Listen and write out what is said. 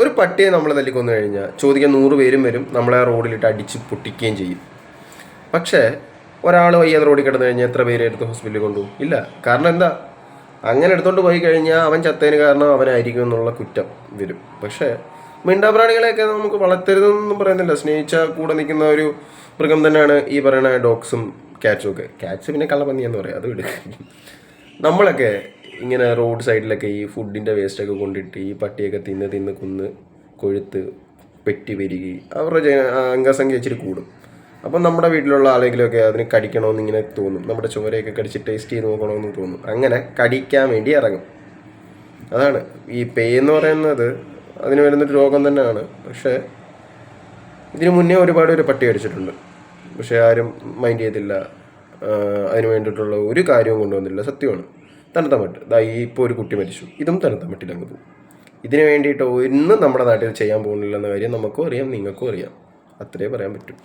ഒരു പട്ടിയെ നമ്മൾ തല്ലിക്കൊന്നു കഴിഞ്ഞാൽ ചോദിക്കാൻ നൂറ് പേരും വരും നമ്മളെ റോഡിലിട്ട് അടിച്ച് പൊട്ടിക്കുകയും ചെയ്യും. പക്ഷേ ഒരാൾ വയ്യാതെ റോഡിൽ കിടന്നു കഴിഞ്ഞാൽ എത്ര പേരെ എടുത്ത് ഹോസ്പിറ്റലിൽ കൊണ്ടുപോകും? ഇല്ല. കാരണം എന്താ? അങ്ങനെ എടുത്തോണ്ട് പോയി കഴിഞ്ഞാൽ അവൻ ചത്തതിന് കാരണം അവനായിരിക്കും എന്നുള്ള കുറ്റം വരും. പക്ഷേ മിണ്ടാപ്രാണികളെയൊക്കെ നമുക്ക് വളർത്തരുതെന്നൊന്നും പറയുന്നില്ല. സ്നേഹിച്ച കൂടെ നിൽക്കുന്ന ഒരു മൃഗം തന്നെയാണ് ഈ പറയുന്ന ഡോഗ്സും ക്യാറ്റ്സും ഒക്കെ. ക്യാറ്റ്സ് പിന്നെ കള്ളപ്പന്നി എന്ന് പറയാം. അത് വിടുക നമ്മളൊക്കെ ഇങ്ങനെ റോഡ് സൈഡിലൊക്കെ ഈ ഫുഡിന്റെ വേസ്റ്റൊക്കെ കൊണ്ടിട്ട് ഈ പട്ടിയൊക്കെ തിന്ന് തിന്ന് കുന്ന് കൊഴുത്ത് പെറ്റി പെരുകി അവരുടെ അംഗസംഖ്യ ഇച്ചിരി കൂടും. അപ്പം നമ്മുടെ വീട്ടിലുള്ള ആരെങ്കിലുമൊക്കെ അതിന് കടിക്കണമെന്ന് ഇങ്ങനെ തോന്നും. നമ്മുടെ ചോരയൊക്കെ കടിച്ച് ടേസ്റ്റ് ചെയ്ത് നോക്കണമെന്ന് തോന്നും. അങ്ങനെ കടിക്കാൻ വേണ്ടി ഇറങ്ങും. അതാണ്. ഈ പേ എന്ന് പറയുന്നത് അതിന് വരുന്നൊരു രോഗം തന്നെയാണ്. പക്ഷേ ഇതിനു മുന്നേ ഒരുപാട് ഒരു പട്ടി കടിച്ചിട്ടുണ്ട്. പക്ഷേ ആരും മൈൻഡ് ചെയ്തില്ല. അതിന് വേണ്ടിയിട്ടുള്ള ഒരു കാര്യവും കൊണ്ടുവന്നില്ല. സത്യമാണ്. തണുത്ത മട്ട് ദാ ഈ ഇപ്പോൾ ഒരു കുട്ടി മരിച്ചു. ഇതും തണുത്ത മട്ടിലങ്ങ് പോകും ഇതിന് വേണ്ടിയിട്ട് ഒന്നും നമ്മുടെ നാട്ടിൽ ചെയ്യാൻ പോകുന്നില്ലെന്ന കാര്യം നമുക്കും അറിയാം നിങ്ങൾക്കും അറിയാം. അത്രേ പറയാൻ പറ്റും.